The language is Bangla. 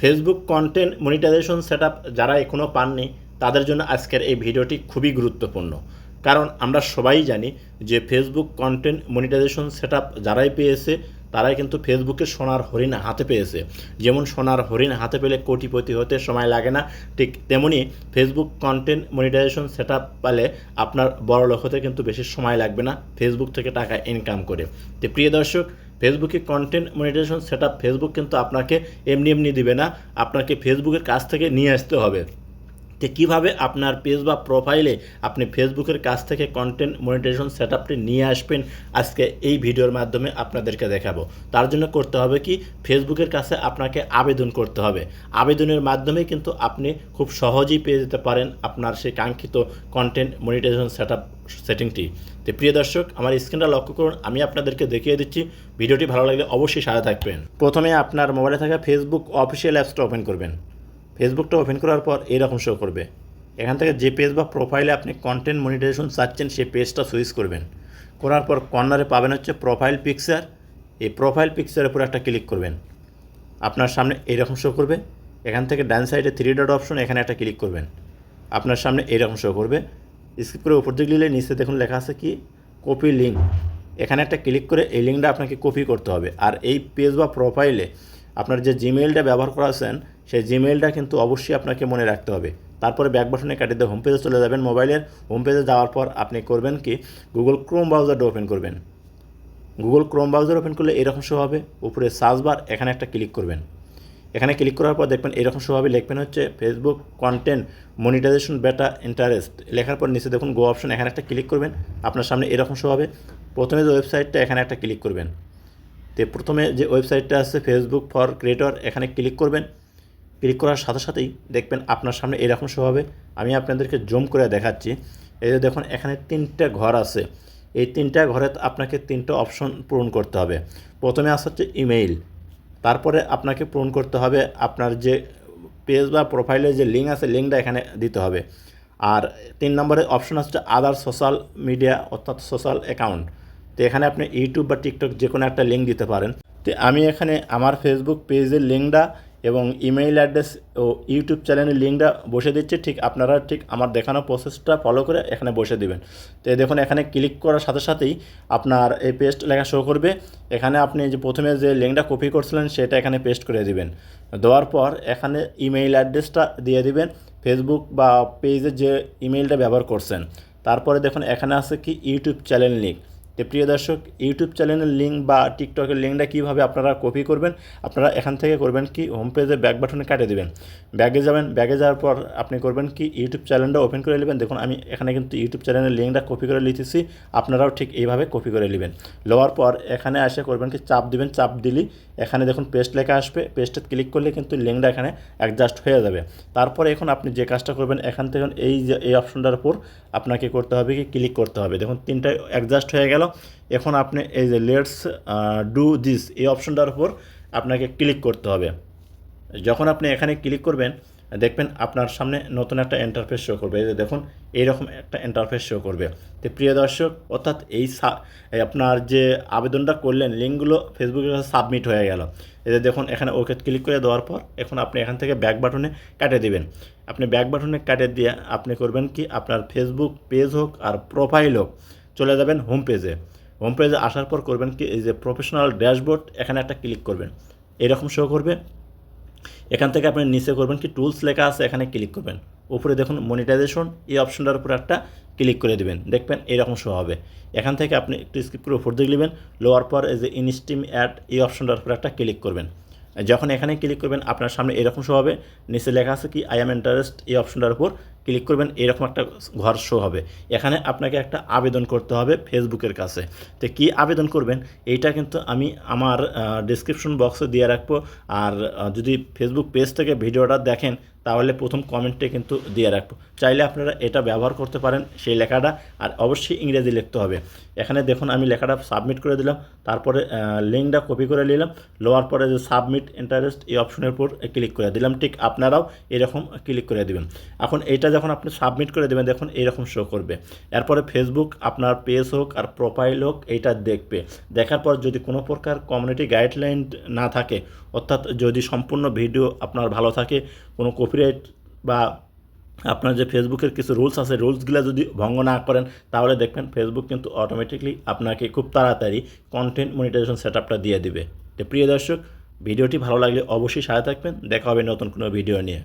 ফেসবুক কন্টেন্ট মনিটাইজেশন সেট যারা এখনও পাননি, তাদের জন্য আজকের এই ভিডিওটি খুবই গুরুত্বপূর্ণ। কারণ আমরা সবাই জানি যে ফেসবুক কন্টেন্ট মনিটাইজেশন সেট যারাই পেয়েছে, তারাই কিন্তু ফেসবুকে সোনার হরিণ হাতে পেয়েছে। যেমন সোনার হরিণ হাতে পেলে কোটিপতি হতে সময় লাগে না, ঠিক তেমনি ফেসবুক কন্টেন্ট মনিটাইজেশন সেট পালে আপনার বড় লোক হতে কিন্তু বেশি সময় লাগবে না ফেসবুক থেকে টাকা ইনকাম করে। তো প্রিয় দর্শক ফেসবুকে কন্টেন্ট মনিটাইজেশন সেট ফেসবুক কিন্তু আপনাকে এমনি এমনি দিবে না। আপনাকে ফেসবুকের কাছ থেকে নিয়ে আসতে হবে। তো কীভাবে আপনার পেজ বা প্রোফাইলে আপনি ফেসবুকের কাছ থেকে কন্টেন্ট মনিটাইজেশন সেট আপটি নিয়ে আসবেন, আজকে এই ভিডিওর মাধ্যমে আপনাদেরকে দেখাবো। তার জন্য করতে হবে কি? ফেসবুকের কাছে আপনাকে আবেদন করতে হবে। আবেদনের মাধ্যমে কিন্তু আপনি খুব সহজেই পেয়ে যেতে পারেন আপনার সেই কাঙ্ক্ষিত কন্টেন্ট মনিটাইজেশন সেট আপ সেটিংটি তো প্রিয় দর্শক, আমার স্ক্রিনটা লক্ষ্য করুন, আমি আপনাদেরকে দেখিয়ে দিচ্ছি। ভিডিওটি ভালো লাগলে অবশ্যই সাথে থাকবেন। প্রথমে আপনার মোবাইলে থাকা ফেসবুক অফিসিয়াল অ্যাপসটা ওপেন করবেন। ফেসবুকটা ওপেন করার পর এরকম শো করবে। এখান থেকে যে পেজ বা প্রোফাইলে আপনি কন্টেন্ট মনিটাইজেশন চাচ্ছেন, সেই পেজটা সুইচ করবেন। করার পর কর্নারে পাবেন হচ্ছে প্রোফাইল পিকচার এই প্রোফাইল পিকচারের উপর একটা ক্লিক করবেন। আপনার সামনে এইরকম শো করবে। এখান থেকে ডান সাইডে থ্রি ডট অপশন এখানে একটা ক্লিক করবেন। আপনার সামনে এইরকম শো করবে। স্কিপ করে উপর দিকে নিলে নিচে দেখুন লেখা আছে কি কপি লিঙ্ক এখানে একটা ক্লিক করে এই লিঙ্কটা আপনাকে কপি করতে হবে। আর এই পেজ বা প্রোফাইলে আপনার যে জিমেইলটা ব্যবহার করাছেন সেই জিমেইলটা কিন্তু অবশ্যই আপনাকে মনে রাখতে হবে। তারপরে ব্যাক বাটনে কাটিয়ে দিয়ে হোম পেজে চলে যাবেন মোবাইলের হোম পেজে যাওয়ার পর আপনি করবেন কি? গুগল ক্রোম ব্রাউজারটা ওপেন করবেন। গুগল ক্রোম ব্রাউজার ওপেন করলে এরকম শো হবে। উপরে সার্চ বার এখানে একটা ক্লিক করবেন। এখানে ক্লিক করার পর দেখবেন এরকম হবে। লিখবেন হচ্ছে Facebook content monetisation beta interest লেখার পর নিচে দেখুন গো অপশন এখানে একটা ক্লিক করবেন। আপনার সামনে এরকম হবে। প্রথমে যে ওয়েবসাইটটা এখানে একটা ক্লিক করবেন। তো প্রথমে যে ওয়েবসাইটটা আছে ফেসবুক ফর ক্রিয়েটর এখানে ক্লিক করবেন। ক্লিক করার সাথে সাথেই দেখবেন আপনার সামনে এরকম শো হবে। আমি আপনাদেরকে জুম করে দেখাচ্ছি। এই যে দেখুন, এখানে তিনটা ঘর আছে। এই তিনটা ঘরে আপনাকে তিনটা অপশন পূরণ করতে হবে। প্রথমে আসা হচ্ছে ইমেইল। তারপরে আপনাকে পূরণ করতে হবে আপনার যে পেজ বা প্রোফাইলের যে লিঙ্ক আছে, লিঙ্কটা এখানে দিতে হবে। আর তিন নম্বরে অপশন হচ্ছে আদার সোশ্যাল মিডিয়া অর্থাৎ সোশ্যাল অ্যাকাউন্ট তো এখানে আপনি ইউটিউব বা টিকটক যে কোনো একটা লিঙ্ক দিতে পারেন। তো আমি এখানে আমার ফেসবুক পেজের লিঙ্কটা এবং ইমেইল অ্যাড্রেস ও ইউটিউব চ্যানেলের লিঙ্কটা বসে দিচ্ছি। ঠিক আপনারা ঠিক আমার দেখানো প্রসেসটা ফলো করে এখানে বসে দিবেন। তো দেখুন, এখানে ক্লিক করার সাথে সাথেই আপনার এই পেস্ট লেখা শো করবে। এখানে আপনি যে প্রথমে যে লিঙ্কটা কপি করছিলেন, সেটা এখানে পেস্ট করে দিবেন। দেওয়ার পর এখানে ইমেইল অ্যাড্রেসটা দিয়ে দিবেন। ফেসবুক বা পেজের যে ইমেইলটা ব্যবহার করছেন। তারপরে দেখুন, এখানে আছে কি? ইউটিউব চ্যানেল লিঙ্ক তো প্রিয় দর্শক, ইউটিউব চ্যানেলের লিঙ্ক বা টিকটকের লিঙ্কটা কীভাবে আপনারা কপি করবেন, আপনারা এখান থেকে করবেন কি হোম পেজে ব্যাক বাটনে কাটে দেবেন। ব্যাগে যাবেন ব্যাগে যাওয়ার পর আপনি করবেন কি, ইউটিউব চ্যানেলটা ওপেন করে নেবেন। দেখুন, আমি এখানে কিন্তু ইউটিউব চ্যানেলের লিঙ্কটা কপি করে লিখেছি, আপনারাও ঠিক এইভাবে কপি করে নেবেন। লওয়ার পর এখানে আসে করবেন কি, চাপ দিবেন, চাপ দিলেই এখানে দেখুন পেস্ট লেখা আসবে। পেস্টে ক্লিক করলে কিন্তু লিঙ্কটা এখানে অ্যাডজাস্ট হয়ে যাবে। তারপরে এখন আপনি যে কাজটা করবেন, এখান থেকে এই এই অপশনটার উপর আপনাকে করতে হবে কি ক্লিক করতে হবে। দেখুন, তিনটা অ্যাডজাস্ট হয়ে গেল। এখন আপনি এই যে লেটস ডু দিস এই অপশনটার উপর আপনাকে ক্লিক করতে হবে। যখন আপনি এখানে ক্লিক করবেন, দেখবেন আপনার সামনে নতুন একটা ইন্টারফেস শো করবে। এই যে দেখুন, এইরকম একটা ইন্টারফেস শো করবে। তো প্রিয় দর্শক, অর্থাৎ এই আপনার যে আবেদনটা করলেন, লিঙ্কগুলো ফেসবুকের কাছে সাবমিট হয়ে গেল। এই যে দেখুন, এখানে ওকে ক্লিক করে দেওয়ার পর এখন আপনি এখান থেকে ব্যাক বাটনে কাটে দিবেন। আপনি ব্যাক বাটনে কাটে দিয়ে আপনি করবেন কি? আপনার ফেসবুক পেজ হোক আর প্রোফাইল হোক। চলে যাবেন হোম পেজে হোম পেজে আসার পর করবেন কি, এই যে প্রফেশনাল ড্যাশবোর্ড এখানে একটা ক্লিক করবেন। এরকম শো করবে। এখান থেকে আপনি নিচে করবেন কি টুলস লেখা আছে, এখানে ক্লিক করবেন। উপরে দেখুন মনিটাইজেশন এই অপশনটার উপরে একটা ক্লিক করে দেবেন। দেখবেন এরকম শো হবে। এখান থেকে আপনি একটু স্কিপ করে উপর দিকে নেবেন লোয়ার পর এই যে ইনস্টিম অ্যাড এই অপশনটার উপরে একটা ক্লিক করবেন। যখন এখানে ক্লিক করবেন, আপনার সামনে এরকম শো হবে। নিচে লেখা আছে কি আই এম ইন্টারেস্ট এই অপশনটার উপর ক্লিক করবেন, এরকম একটা ঘর শো হবে। এখানে আপনাকে একটা আবেদন করতে হবে ফেসবুকের কাছে। তো কি আবেদন করবেন? এইটা কিন্তু আমি আমার ডিসক্রিপশন বক্সে দিয়ে রাখব। আর যদি ফেসবুক পেজ থেকে ভিডিওটা দেখেন তাহলে প্রথম কমেন্টে কিন্তু দিয়ে রাখব। চাইলে আপনারা এটা ব্যবহার করতে পারেন সেই লেখাটা, আর অবশ্যই ইংরেজি লিখতে হবে। এখানে দেখুন, আমি লেখাটা সাবমিট করে দিলাম, তারপরে লিঙ্কটা কপি করে নিলাম লোয়ার পরে যে সাবমিট ইন্টারেস্ট এই অপশনের উপর ক্লিক করে দিলাম। ঠিক আপনারাও এরকম ক্লিক করে দেবেন। এখন এইটা যখন আপনি সাবমিট করে দেবেন, দেখুন এইরকম শো করবে। এরপরে ফেসবুক আপনার পেজ হোক আর প্রোফাইল হোক, এইটা দেখবে। দেখার পর যদি কোনো প্রকার কমিউনিটি গাইডলাইন না থাকে, অর্থাৎ যদি সম্পূর্ণ ভিডিও আপনার ভালো থাকে, কোনো কপিরাইট বা আপনার যে ফেসবুকের কিছু রুলস আছে রুলসগুলো যদি ভঙ্গ না করেন, তাহলে দেখবেন ফেসবুক কিন্তু অটোমেটিকলি আপনাকে খুব তাড়াতাড়ি কন্টেন্ট মনিটাইজেশন সেট আপটা দিয়ে দিবে। তো প্রিয় দর্শক, ভিডিওটি ভালো লাগলে অবশ্যই সাথে থাকবেন। দেখা হবে নতুন কোনো ভিডিও নিয়ে।